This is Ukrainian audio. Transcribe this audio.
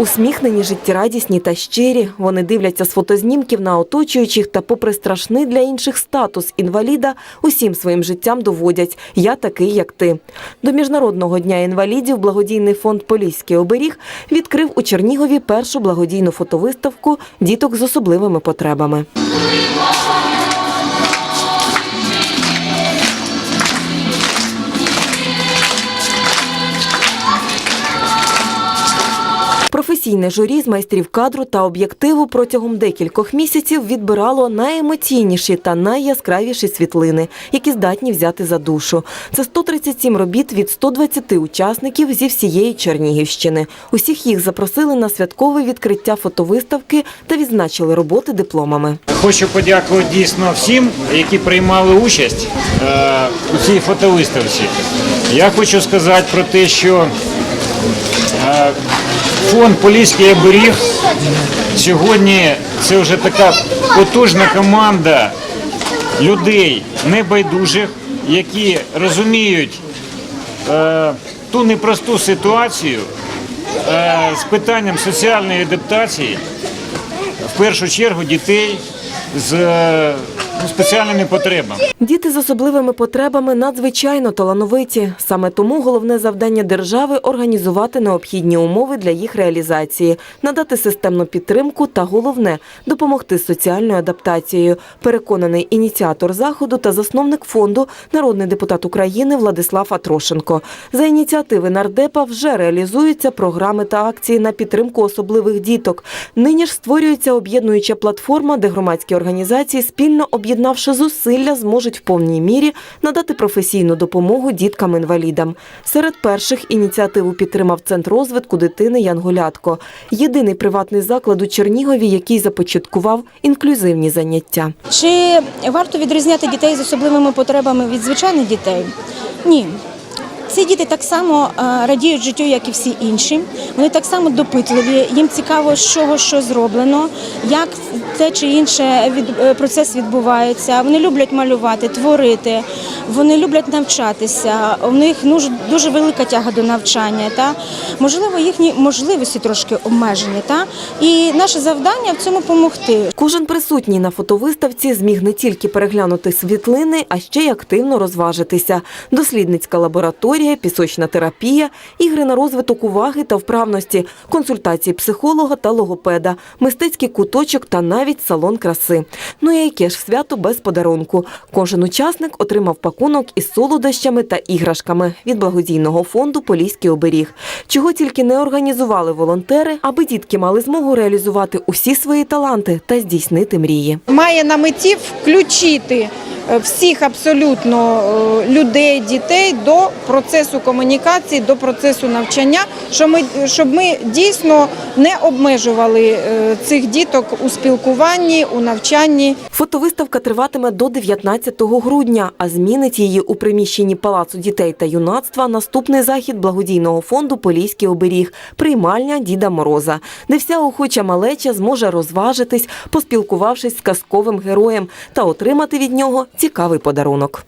Усміхнені, життєрадісні та щирі. Вони дивляться з фотознімків на оточуючих та, попри страшний для інших статус інваліда, усім своїм життям доводять «Я такий, як ти». До Міжнародного дня інвалідів благодійний фонд «Поліський оберіг» відкрив у Чернігові першу благодійну фотовиставку діток з особливими потребами. Професійне журі з майстрів кадру та об'єктиву протягом декількох місяців відбирало найемоційніші та найяскравіші світлини, які здатні взяти за душу. Це 137 робіт від 120 учасників зі всієї Чернігівщини. Усіх їх запросили на святкове відкриття фотовиставки та відзначили роботи дипломами. Хочу подякувати дійсно всім, які приймали участь е, у цій фотовиставці. Я хочу сказати про те, що е, фонд Поліський оберіг. Сьогодні це вже така потужна команда людей небайдужих, які розуміють е, ту непросту ситуацію е, з питанням соціальної адаптації в першу чергу дітей з е, спеціальними потребами. Діти з особливими потребами надзвичайно талановиті. Саме тому головне завдання держави організувати необхідні умови для їх реалізації, надати системну підтримку та головне допомогти з соціальною адаптацією. Переконаний ініціатор заходу та засновник фонду, народний депутат України Владислав Атрошенко. За ініціативи нардепа вже реалізуються програми та акції на підтримку особливих діток. Нині ж створюється об'єднуюча платформа, де громадські організації, спільно об'єднавши зусилля, зможуть в повній мірі надати професійну допомогу діткам-інвалідам. Серед перших ініціативу підтримав Центр розвитку дитини Янголятко. Єдиний приватний заклад у Чернігові, який започаткував інклюзивні заняття. Чи варто відрізняти дітей з особливими потребами від звичайних дітей? Ні. Ці діти так само е, радіють життю, як і всі інші. Вони так само допитливі. Їм цікаво, з чого що зроблено, як те чи інше від, е, процес відбувається. Вони люблять малювати, творити, вони люблять навчатися. У них дуже велика тяга до навчання. Та можливо, їхні можливості трошки обмежені. Та і наше завдання в цьому допомогти. Кожен присутній на фотовиставці зміг не тільки переглянути світлини, а ще й активно розважитися. Дослідницька лабораторія, пісочна терапія, ігри на розвиток уваги та вправності, консультації психолога та логопеда, мистецький куточок та навіть салон краси. Ну і яке ж свято без подарунку. Кожен учасник отримав пакунок із солодощами та іграшками від благодійного фонду Поліський оберіг. Чого тільки не організували волонтери, аби дітки мали змогу реалізувати усі свої таланти та здійснити мрії. має на меті включити всіх абсолютно е, людей, дітей до процесу комунікації, до процесу навчання, щоб ми, щоб ми дійсно не обмежували е, цих діток у спілкуванні, у навчанні. Фотовиставка триватиме до 19 грудня, а змінить її у приміщенні Палацу дітей та юнацтва наступний захід благодійного фонду Поліський оберіг приймальня Діда Мороза, де вся охоча малеча зможе розважитись, поспілкувавшись з казковим героєм та отримати від нього цікавий подарунок.